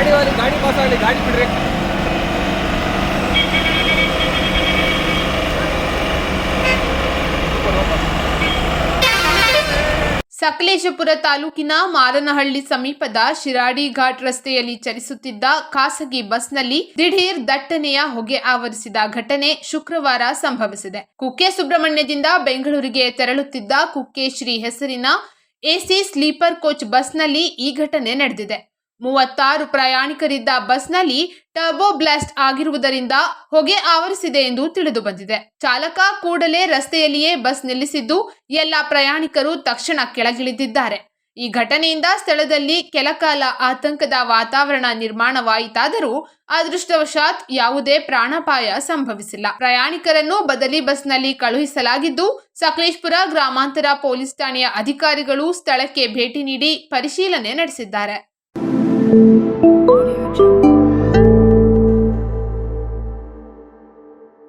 ಆಗಲಿ ಗಾಡಿ ಪಾಸ್ ಆಗಲಿ, ಗಾಡಿ ಬಿಡ್ರಿ. ಸಕಲೇಶಪುರ ತಾಲೂಕಿನ ಮಾರನಹಳ್ಳಿ ಸಮೀಪದ ಶಿರಾಡಿ ಘಾಟ್ ರಸ್ತೆಯಲ್ಲಿ ಚಲಿಸುತ್ತಿದ್ದ ಖಾಸಗಿ ಬಸ್ನಲ್ಲಿ ದಿಢೀರ್ ದಟ್ಟಣೆಯ ಹೊಗೆ ಆವರಿಸಿದ ಘಟನೆ ಶುಕ್ರವಾರ ಸಂಭವಿಸಿದೆ. ಕುಕ್ಕೆ ಸುಬ್ರಹ್ಮಣ್ಯದಿಂದ ಬೆಂಗಳೂರಿಗೆ ತೆರಳುತ್ತಿದ್ದ ಕುಕ್ಕೆ ಶ್ರೀ ಹೆಸರಿನ ಎಸಿ ಸ್ಲೀಪರ್ ಕೋಚ್ ಬಸ್ನಲ್ಲಿ ಈ ಘಟನೆ ನಡೆದಿದೆ. ಮೂವತ್ತಾರು ಪ್ರಯಾಣಿಕರಿದ್ದ ಬಸ್ನಲ್ಲಿ ಟರ್ಬೋ ಬ್ಲಾಸ್ಟ್ ಆಗಿರುವುದರಿಂದ ಹೊಗೆ ಆವರಿಸಿದೆ ಎಂದು ತಿಳಿದು ಬಂದಿದೆ. ಚಾಲಕ ಕೂಡಲೇ ರಸ್ತೆಯಲ್ಲಿಯೇ ಬಸ್ ನಿಲ್ಲಿಸಿದ್ದು, ಎಲ್ಲ ಪ್ರಯಾಣಿಕರು ತಕ್ಷಣ ಕೆಳಗಿಳಿದಿದ್ದಾರೆ. ಈ ಘಟನೆಯಿಂದ ಸ್ಥಳದಲ್ಲಿ ಕೆಲಕಾಲ ಆತಂಕದ ವಾತಾವರಣ ನಿರ್ಮಾಣವಾಯಿತಾದರೂ ಅದೃಷ್ಟವಶಾತ್ ಯಾವುದೇ ಪ್ರಾಣಾಪಾಯ ಸಂಭವಿಸಿಲ್ಲ. ಪ್ರಯಾಣಿಕರನ್ನು ಬದಲಿ ಬಸ್ನಲ್ಲಿ ಕಳುಹಿಸಲಾಗಿದ್ದು, ಸಕಲೇಶ್ಪುರ ಗ್ರಾಮಾಂತರ ಪೊಲೀಸ್ ಠಾಣೆಯ ಅಧಿಕಾರಿಗಳು ಸ್ಥಳಕ್ಕೆ ಭೇಟಿ ನೀಡಿ ಪರಿಶೀಲನೆ ನಡೆಸಿದ್ದಾರೆ. Thank you.